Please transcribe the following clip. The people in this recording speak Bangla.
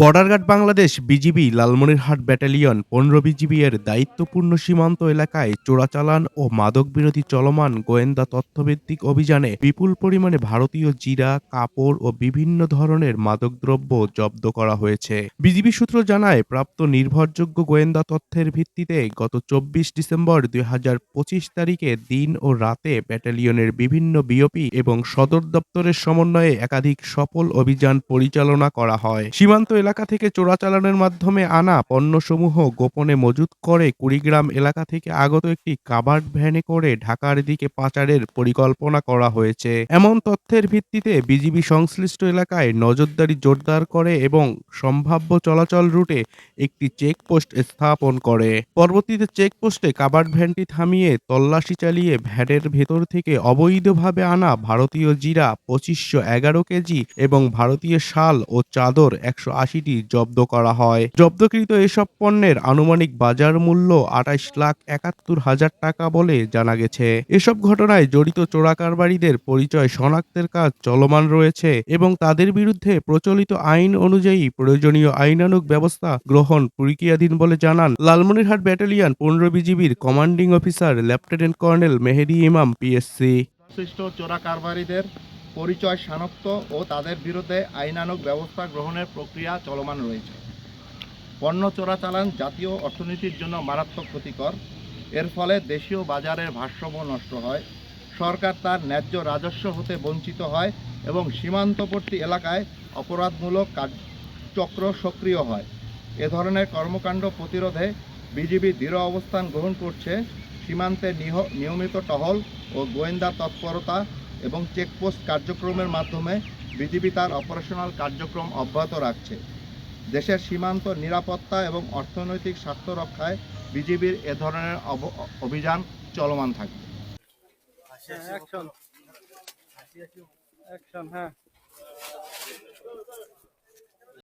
Border guard Bangladesh BGB Lalmonirhat battalion পনেরো বিজিবি এর দায়িত্বপূর্ণ সীমান্ত এলাকায় চোরাচালান ও মাদক বিরোধী চলমান গোয়েন্দা তথ্যভিত্তিক অভিযানে বিপুল পরিমাণে ভারতীয় জিরা, কাপড় ও বিভিন্ন ধরনের মাদকদ্রব্য জব্দ করা হয়েছে। বিজিবি সূত্র জানায়, প্রাপ্ত নির্ভরযোগ্য গোয়েন্দা তথ্যের ভিত্তিতে গত চব্বিশ ডিসেম্বর দুই হাজার পঁচিশ তারিখে দিন ও রাতে ব্যাটালিয়নের বিভিন্ন বিওপি এবং সদর দপ্তরের সমন্বয়ে একাধিক সফল অভিযান পরিচালনা করা হয়। সীমান্ত এলাকা থেকে চোরাচালানের মাধ্যমে আনা পণ্যসমূহ গোপনে মজুত করে কুড়িগ্রাম এলাকা থেকে আগত একটি কাবার্ড ভ্যানে করে ঢাকার দিকে পাচারের পরিকল্পনা করা হয়েছে। এমন তথ্যের ভিত্তিতে বিজিবি সংশ্লিষ্ট এলাকায় নজরদারি জোরদার করে এবং সম্ভাব্য চলাচল রুটে একটি চেকপোস্ট স্থাপন করে। পরবর্তীতে চেকপোস্টে কাবার্ড ভ্যানটি থামিয়ে তল্লাশি চালিয়ে ভ্যানের ভেতর থেকে অবৈধভাবে আনা ভারতীয় জিরা পঁচিশশো এগারো কেজি এবং ভারতীয় শাল ও চাদর একশো আশিটি জব্দ করা হয়। জব্দকৃত এসব পণ্যের আনুমানিক বাজার মূল্য আঠাইশ লাখ একাত্তর হাজার টাকা বলে জানা গেছে। এসব ঘটনায় জড়িত চোরাকারবারীদের পরিচয়, শনাক্তের কাজ চলমান রয়েছে এবং তাদের বিরুদ্ধে প্রচলিত আইন অনুযায়ী প্রয়োজনীয় আইনানুগ ব্যবস্থা গ্রহণ প্রক্রিয়াধীন বলে জানান লালমনিরহাট ব্যাটালিয়ন পনেরো বিজিবির commanding officer lieutenant colonel Mehedi Imam PSC. চোরা কারবারিদের পরিচয় শনাক্ত ও তাদের বিরুদ্ধে আইনানুগ ব্যবস্থা গ্রহণের প্রক্রিয়া চলমান রয়েছে। পণ্য চোরাচালান জাতীয় অর্থনীতির জন্য মারাত্মক ক্ষতিকর। এর ফলে দেশীয় বাজারের ভারসাম্য নষ্ট হয়। সরকার তার ন্যায্য রাজস্ব হতে বঞ্চিত হয় এবং সীমান্তবর্তী এলাকায় অপরাধমূলক কার্যচক্র সক্রিয় হয়। এ ধরনের কর্মকাণ্ড প্রতিরোধে বিজিবি দৃঢ় অবস্থান গ্রহণ করছে। সীমান্তে নিয়মিত টহল ও গোয়েন্দা তৎপরতা এবং চেকপোস্ট কার্যক্রমের মাধ্যমে বিজিবি তার অপারেশনাল কার্যক্রম অব্যাহত রাখছে। দেশের সীমান্ত নিরাপত্তা এবং অর্থনৈতিক স্বার্থ রক্ষায় বিজিবির এ ধরনের অভিযান চলমান থাকবে। অ্যাকশন হ্যাঁ।